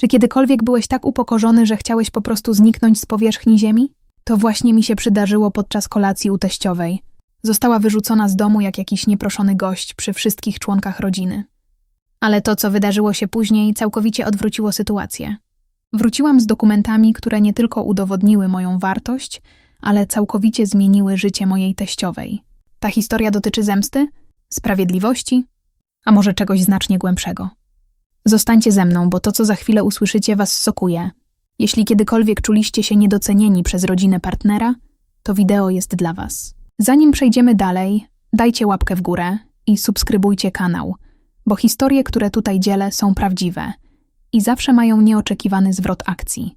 Czy kiedykolwiek byłeś tak upokorzony, że chciałeś po prostu zniknąć z powierzchni ziemi? To właśnie mi się przydarzyło podczas kolacji u teściowej. Została wyrzucona z domu jak jakiś nieproszony gość przy wszystkich członkach rodziny. Ale to, co wydarzyło się później, całkowicie odwróciło sytuację. Wróciłam z dokumentami, które nie tylko udowodniły moją wartość, ale całkowicie zmieniły życie mojej teściowej. Ta historia dotyczy zemsty, sprawiedliwości, a może czegoś znacznie głębszego. Zostańcie ze mną, bo to, co za chwilę usłyszycie, was sokuje. Jeśli kiedykolwiek czuliście się niedocenieni przez rodzinę partnera, to wideo jest dla was. Zanim przejdziemy dalej, dajcie łapkę w górę i subskrybujcie kanał, bo historie, które tutaj dzielę, są prawdziwe i zawsze mają nieoczekiwany zwrot akcji.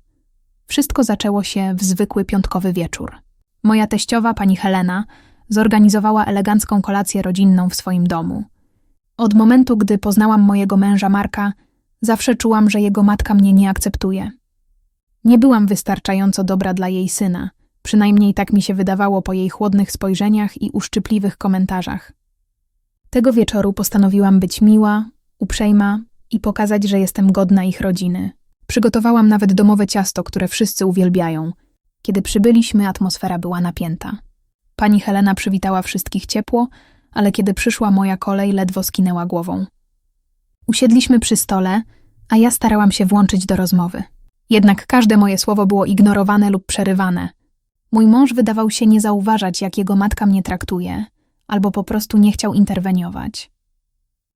Wszystko zaczęło się w zwykły piątkowy wieczór. Moja teściowa, pani Helena, zorganizowała elegancką kolację rodzinną w swoim domu. Od momentu, gdy poznałam mojego męża Marka, zawsze czułam, że jego matka mnie nie akceptuje. Nie byłam wystarczająco dobra dla jej syna, przynajmniej tak mi się wydawało po jej chłodnych spojrzeniach i uszczypliwych komentarzach. Tego wieczoru postanowiłam być miła, uprzejma i pokazać, że jestem godna ich rodziny. Przygotowałam nawet domowe ciasto, które wszyscy uwielbiają. Kiedy przybyliśmy, atmosfera była napięta. Pani Helena przywitała wszystkich ciepło, ale kiedy przyszła moja kolej, ledwo skinęła głową. Usiedliśmy przy stole, a ja starałam się włączyć do rozmowy. Jednak każde moje słowo było ignorowane lub przerywane. Mój mąż wydawał się nie zauważać, jak jego matka mnie traktuje, albo po prostu nie chciał interweniować.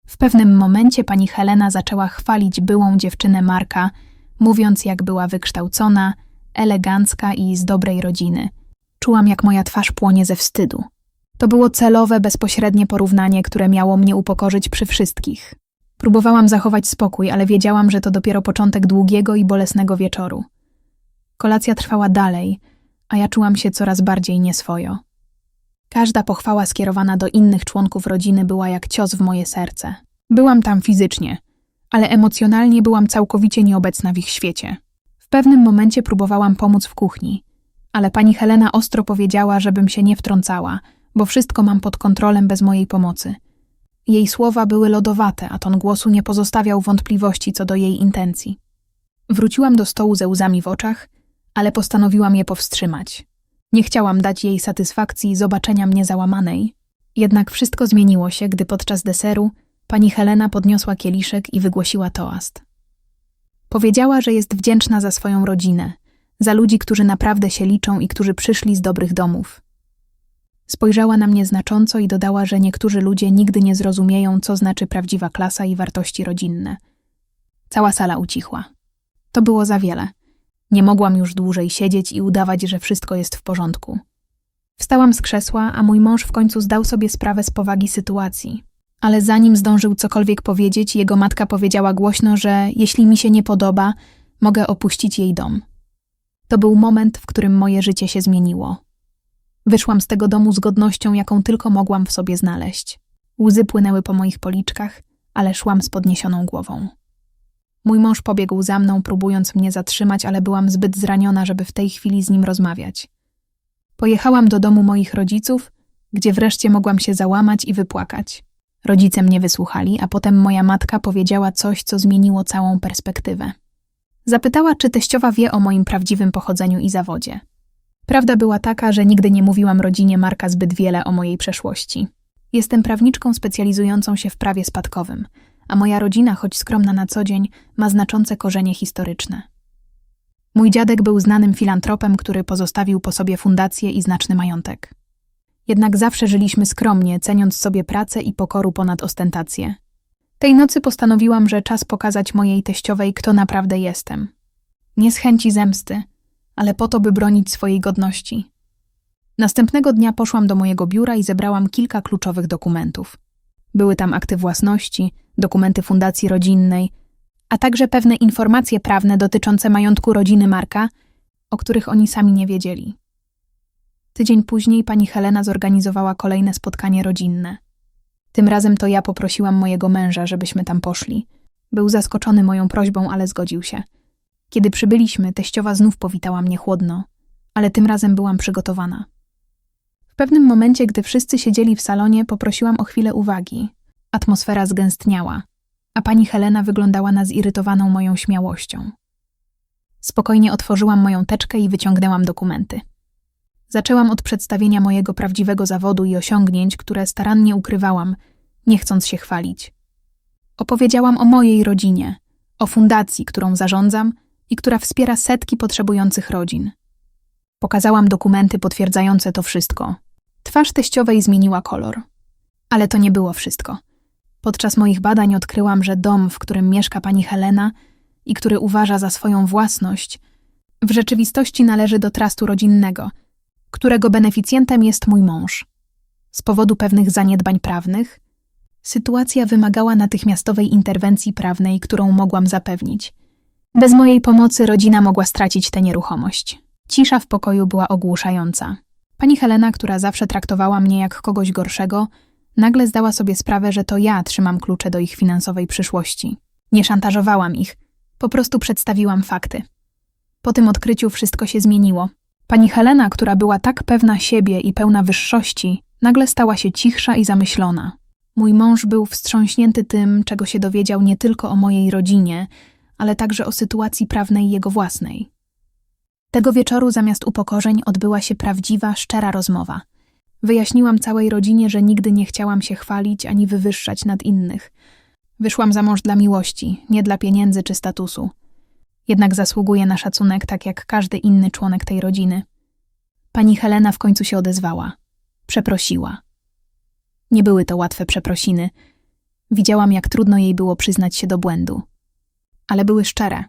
W pewnym momencie pani Helena zaczęła chwalić byłą dziewczynę Marka, mówiąc, jak była wykształcona, elegancka i z dobrej rodziny. Czułam, jak moja twarz płonie ze wstydu. To było celowe, bezpośrednie porównanie, które miało mnie upokorzyć przy wszystkich. Próbowałam zachować spokój, ale wiedziałam, że to dopiero początek długiego i bolesnego wieczoru. Kolacja trwała dalej, a ja czułam się coraz bardziej nieswojo. Każda pochwała skierowana do innych członków rodziny była jak cios w moje serce. Byłam tam fizycznie, ale emocjonalnie byłam całkowicie nieobecna w ich świecie. W pewnym momencie próbowałam pomóc w kuchni, ale pani Helena ostro powiedziała, żebym się nie wtrącała, bo wszystko mam pod kontrolą bez mojej pomocy. Jej słowa były lodowate, a ton głosu nie pozostawiał wątpliwości co do jej intencji. Wróciłam do stołu ze łzami w oczach, ale postanowiłam je powstrzymać. Nie chciałam dać jej satysfakcji zobaczenia mnie załamanej. Jednak wszystko zmieniło się, gdy podczas deseru pani Helena podniosła kieliszek i wygłosiła toast. Powiedziała, że jest wdzięczna za swoją rodzinę, za ludzi, którzy naprawdę się liczą i którzy przyszli z dobrych domów. Spojrzała na mnie znacząco i dodała, że niektórzy ludzie nigdy nie zrozumieją, co znaczy prawdziwa klasa i wartości rodzinne. Cała sala ucichła. To było za wiele. Nie mogłam już dłużej siedzieć i udawać, że wszystko jest w porządku. Wstałam z krzesła, a mój mąż w końcu zdał sobie sprawę z powagi sytuacji. Ale zanim zdążył cokolwiek powiedzieć, jego matka powiedziała głośno, że jeśli mi się nie podoba, mogę opuścić jej dom. To był moment, w którym moje życie się zmieniło. Wyszłam z tego domu z godnością, jaką tylko mogłam w sobie znaleźć. Łzy płynęły po moich policzkach, ale szłam z podniesioną głową. Mój mąż pobiegł za mną, próbując mnie zatrzymać, ale byłam zbyt zraniona, żeby w tej chwili z nim rozmawiać. Pojechałam do domu moich rodziców, gdzie wreszcie mogłam się załamać i wypłakać. Rodzice mnie wysłuchali, a potem moja matka powiedziała coś, co zmieniło całą perspektywę. Zapytała, czy teściowa wie o moim prawdziwym pochodzeniu i zawodzie. Prawda była taka, że nigdy nie mówiłam rodzinie Marka zbyt wiele o mojej przeszłości. Jestem prawniczką specjalizującą się w prawie spadkowym, a moja rodzina, choć skromna na co dzień, ma znaczące korzenie historyczne. Mój dziadek był znanym filantropem, który pozostawił po sobie fundację i znaczny majątek. Jednak zawsze żyliśmy skromnie, ceniąc sobie pracę i pokoru ponad ostentację. Tej nocy postanowiłam, że czas pokazać mojej teściowej, kto naprawdę jestem. Nie z chęci zemsty, ale po to, by bronić swojej godności. Następnego dnia poszłam do mojego biura i zebrałam kilka kluczowych dokumentów. Były tam akty własności, dokumenty fundacji rodzinnej, a także pewne informacje prawne dotyczące majątku rodziny Marka, o których oni sami nie wiedzieli. Tydzień później pani Helena zorganizowała kolejne spotkanie rodzinne. Tym razem to ja poprosiłam mojego męża, żebyśmy tam poszli. Był zaskoczony moją prośbą, ale zgodził się. Kiedy przybyliśmy, teściowa znów powitała mnie chłodno, ale tym razem byłam przygotowana. W pewnym momencie, gdy wszyscy siedzieli w salonie, poprosiłam o chwilę uwagi. Atmosfera zgęstniała. a pani Helena wyglądała na zirytowaną moją śmiałością. Spokojnie otworzyłam moją teczkę i wyciągnęłam dokumenty. Zaczęłam od przedstawienia mojego prawdziwego zawodu i osiągnięć, które starannie ukrywałam, nie chcąc się chwalić. Opowiedziałam o mojej rodzinie, o fundacji, którą zarządzam i która wspiera setki potrzebujących rodzin. Pokazałam dokumenty potwierdzające to wszystko. Twarz teściowej zmieniła kolor. Ale to nie było wszystko. Podczas moich badań odkryłam, że dom, w którym mieszka pani Helena i który uważa za swoją własność, w rzeczywistości należy do trastu rodzinnego, którego beneficjentem jest mój mąż. Z powodu pewnych zaniedbań prawnych, sytuacja wymagała natychmiastowej interwencji prawnej, którą mogłam zapewnić. Bez mojej pomocy rodzina mogła stracić tę nieruchomość. Cisza w pokoju była ogłuszająca. Pani Helena, która zawsze traktowała mnie jak kogoś gorszego, nagle zdała sobie sprawę, że to ja trzymam klucze do ich finansowej przyszłości. Nie szantażowałam ich, po prostu przedstawiłam fakty. Po tym odkryciu wszystko się zmieniło. Pani Helena, która była tak pewna siebie i pełna wyższości, nagle stała się cichsza i zamyślona. Mój mąż był wstrząśnięty tym, czego się dowiedział nie tylko o mojej rodzinie, ale także o sytuacji prawnej jego własnej. Tego wieczoru zamiast upokorzeń odbyła się prawdziwa, szczera rozmowa. Wyjaśniłam całej rodzinie, że nigdy nie chciałam się chwalić ani wywyższać nad innych. Wyszłam za mąż dla miłości, nie dla pieniędzy czy statusu. Jednak zasługuje na szacunek tak jak każdy inny członek tej rodziny. Pani Helena w końcu się odezwała. Przeprosiła. Nie były to łatwe przeprosiny. Widziałam, jak trudno jej było przyznać się do błędu. Ale były szczere.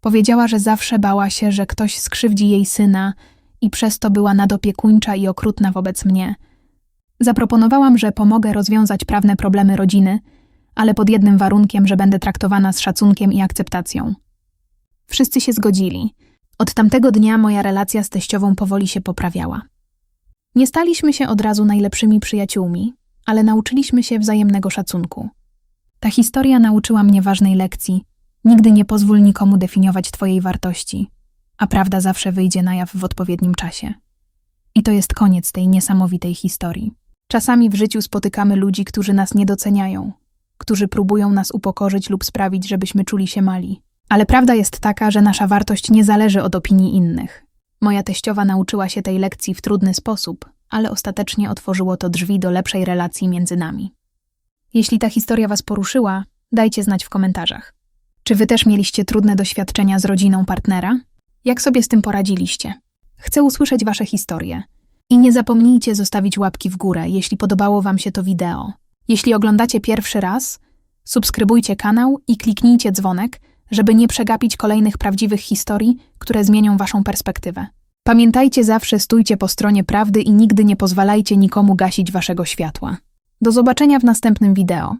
Powiedziała, że zawsze bała się, że ktoś skrzywdzi jej syna i przez to była nadopiekuńcza i okrutna wobec mnie. Zaproponowałam, że pomogę rozwiązać prawne problemy rodziny, ale pod jednym warunkiem, że będę traktowana z szacunkiem i akceptacją. Wszyscy się zgodzili. Od tamtego dnia moja relacja z teściową powoli się poprawiała. Nie staliśmy się od razu najlepszymi przyjaciółmi, ale nauczyliśmy się wzajemnego szacunku. Ta historia nauczyła mnie ważnej lekcji: nigdy nie pozwól nikomu definiować Twojej wartości, a prawda zawsze wyjdzie na jaw w odpowiednim czasie. I to jest koniec tej niesamowitej historii. Czasami w życiu spotykamy ludzi, którzy nas nie doceniają, którzy próbują nas upokorzyć lub sprawić, żebyśmy czuli się mali. Ale prawda jest taka, że nasza wartość nie zależy od opinii innych. Moja teściowa nauczyła się tej lekcji w trudny sposób, ale ostatecznie otworzyło to drzwi do lepszej relacji między nami. Jeśli ta historia Was poruszyła, dajcie znać w komentarzach. Czy Wy też mieliście trudne doświadczenia z rodziną partnera? Jak sobie z tym poradziliście? Chcę usłyszeć Wasze historie. I nie zapomnijcie zostawić łapki w górę, jeśli podobało Wam się to wideo. Jeśli oglądacie pierwszy raz, subskrybujcie kanał i kliknijcie dzwonek, żeby nie przegapić kolejnych prawdziwych historii, które zmienią Waszą perspektywę. Pamiętajcie zawsze, stójcie po stronie prawdy i nigdy nie pozwalajcie nikomu gasić Waszego światła. Do zobaczenia w następnym wideo.